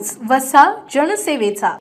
News वसा जनसेवेचा.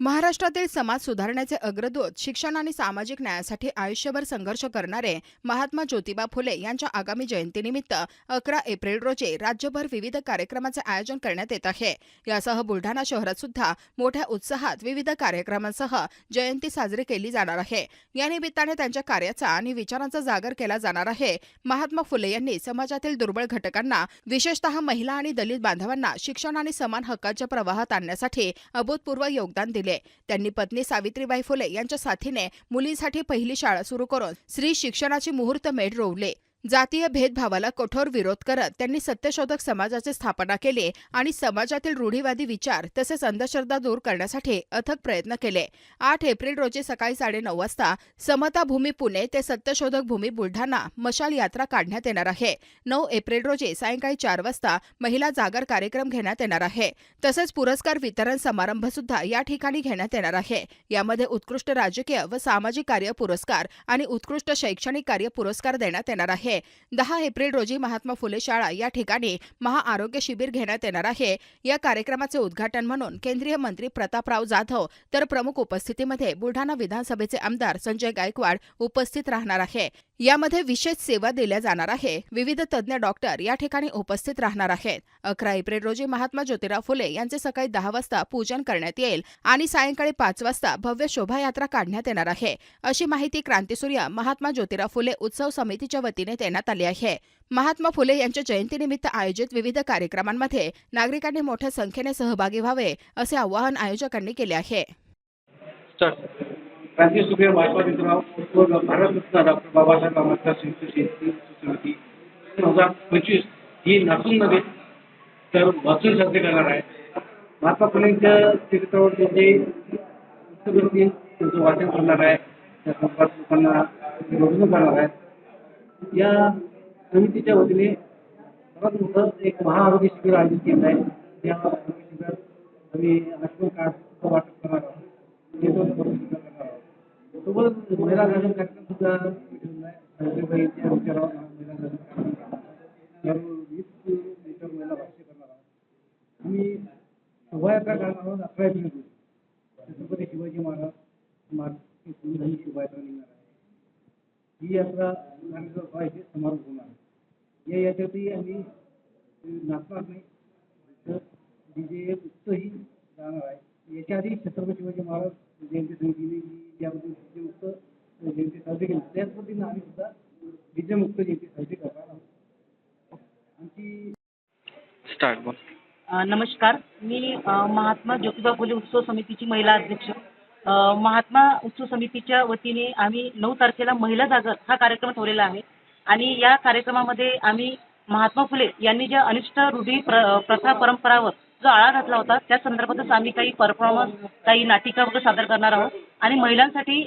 महाराष्ट्रातील समाज सुधारण्याचे अग्रदूत शिक्षण आणि सामाजिक न्यायासाठी आयुष्यभर संघर्ष करणारे महात्मा ज्योतिबा फुले यांच्या आगामी जयंतीनिमित्त अकरा एप्रिल रोजी राज्यभर विविध कार्यक्रमाचे आयोजन करण्यात येत आहे. यासह बुलढाणा शहरात सुद्धा मोठ्या उत्साहात विविध कार्यक्रमांसह जयंती साजरी केली जाणार आहे. या निमित्ताने त्यांच्या कार्याचा आणि विचारांचा जागर केला जाणार आहे. महात्मा फुले यांनी समाजातील दुर्बळ घटकांना विशेषतः महिला आणि दलित बांधवांना शिक्षण आणि समान हक्काच्या प्रवाहात आणण्यासाठी अभूतपूर्व योगदान दिले त्यांनी पत्नी सावित्रीबाई फुले यांच्या साथीने मुलींसाठी पहिली शाळा सुरू करून स्त्री शिक्षणाची मुहूर्त मेढ रोवले. जातीय भेदभावाला कठोर विरोध करत त्यांनी सत्यशोधक समाजाची स्थापना केली आणि समाजातील रूढीवादी विचार तसेच अंधश्रद्धा दूर करण्यासाठी अथक प्रयत्न केले. आठ एप्रिल रोजी सकाळी साडेनऊ वाजता समता भूमी पुणे ते सत्यशोधक भूमी बुलढाणा मशाल यात्रा काढण्यात येणार आहे. नऊ एप्रिल रोजी सायंकाळी चार वाजता महिला जागर कार्यक्रम घेण्यात येणार आहे. तसेच पुरस्कार वितरण समारंभ सुद्धा या ठिकाणी घेण्यात येणार आहे. यामध्ये उत्कृष्ट राजकीय व सामाजिक कार्य पुरस्कार आणि उत्कृष्ट शैक्षणिक कार्य पुरस्कार देण्यात येणार आहे. दहा एप्रिल रोजी महात्मा फुले शाळा या ठिकाणी महाआरोग्य शिबिर घेण्यात येणार आहे. या कार्यक्रमाचे उद्घाटन म्हणून केंद्रीय मंत्री प्रतापराव जाधव तर प्रमुख उपस्थितीमध्ये बुलढाणा विधानसभेचे आमदार संजय गायकवाड उपस्थित राहणार आहे. यामध्ये विशेष सेवा दिल्या जाणार आहे. विविध तज्ज्ञ डॉक्टर या ठिकाणी उपस्थित राहणार आहेत. अकरा एप्रिल रोजी महात्मा ज्योतिराव फुले यांचे सकाळी दहा वाजता पूजन करण्यात येईल आणि सायंकाळी पाच वाजता भव्य शोभायात्रा काढण्यात येणार आहे. अशी माहिती क्रांतीसूर्य महात्मा ज्योतिराव फुले उत्सव समितीच्या वतीने देण्यात आली आहे. महात्मा फुले यांच्या जयंतीनिमित्त आयोजित विविध कार्यक्रमांमध्ये नागरिकांनी मोठ्या संख्येने सहभागी व्हावे असे आवाहन आयोजकांनी केले आहे. तर वाचून साजरी करणार आहे. महात्मा फुलेंच्या चरित्रावर त्यांचे पुस्तक असतील त्यांचं वाचन करणार आहे. त्या संपर्क लोकांना निवडणूक करणार आहे. या समितीच्या वतीने सर्वात मोठं एक महाआरोग्य शिबिर आयोजित केलं आहे. या आरोग्य शिबिरात आम्ही आयुष्यमान कार्ड वाटप करणार आहोत. ते करणार आहोत. सोबत महिला जागरण कार्यक्रम सुद्धा ठेवला आहे. सावित्रीबाईंच्या विचारावर महिला कार्यक्रम वीस लिटर महिला भाष्य करणार आहोत. आम्ही शोभायात्रा करणार आहोत अकरा एप्रिल रोजी छत्रपती शिवाजी महाराज मार्ग ही शोभायात्रा निघणार आहे. ही यात्रा नागरिक येथे समारोप होणार आहे. या यात्रेतही आम्ही नाचणार नाही. तर डीजे मुक्तही जाणार आहे. याच्या आधी छत्रपती शिवाजी महाराज जयंती समितीने याबद्दल डीजे मुक्त जयंती साजरी केली. त्याच पद्धतीने आम्ही सुद्धा डीजे मुक्त जयंती साजरी करणार आहोत. आमची स्टार्ट बोल. नमस्कार. मी महात्मा ज्योतिबा फुले उत्सव समितीची महिला अध्यक्ष. महात्मा उत्सव समितीच्या वतीने आम्ही नऊ तारखेला महिला जागर हा कार्यक्रम ठेवलेला आहे. आणि या कार्यक्रमामध्ये आम्ही महात्मा फुले यांनी ज्या अनिष्ट रूढी प्र प्रथा परंपरावर जो आळा घातला होता त्या संदर्भातच आम्ही काही परफॉर्मन्स काही नाटिका वगैरे सादर करणार आहोत. आणि महिलांसाठी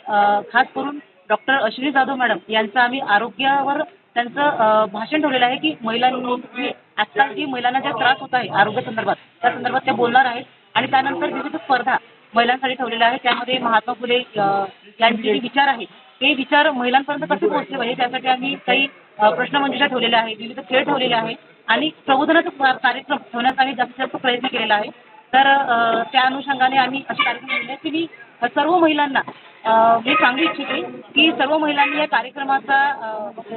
खास करून डॉक्टर अश्विनी जाधव मॅडम यांचं आम्ही आरोग्यावर त्यांचं भाषण ठेवलेलं आहे की महिलांनी आजकाल जी महिलांना ज्या त्रास होत आहे आरोग्य संदर्भात त्या संदर्भात त्या बोलणार आहेत. आणि त्यानंतर विविध स्पर्धा महिलांसाठी ठेवलेलं आहे. त्यामध्ये महात्मा फुले यांचे जे विचार आहेत ते विचार महिलांपर्यंत कसे पोहोचले? पाहिजे त्यासाठी आम्ही काही प्रश्नमंजुषा ठेवलेल्या आहेत विविध खेळ ठेवलेले आहेत आणि प्रबोधनाचा कार्यक्रम ठेवण्याचा आम्ही जास्तीत जास्त प्रयत्न केलेला आहे. तर त्या अनुषंगाने आम्ही असे कार्यक्रम ठेवले की मी सर्व महिलांना मी सांगू इच्छिते की सर्व महिलांनी या कार्यक्रमाचा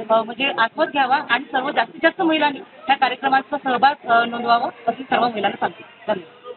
म्हणजे आस्वाद घ्यावा आणि सर्व जास्तीत जास्त महिलांनी या कार्यक्रमाचा सहभाग नोंदवावा असं सर्व महिलांना सांगते. धन्यवाद.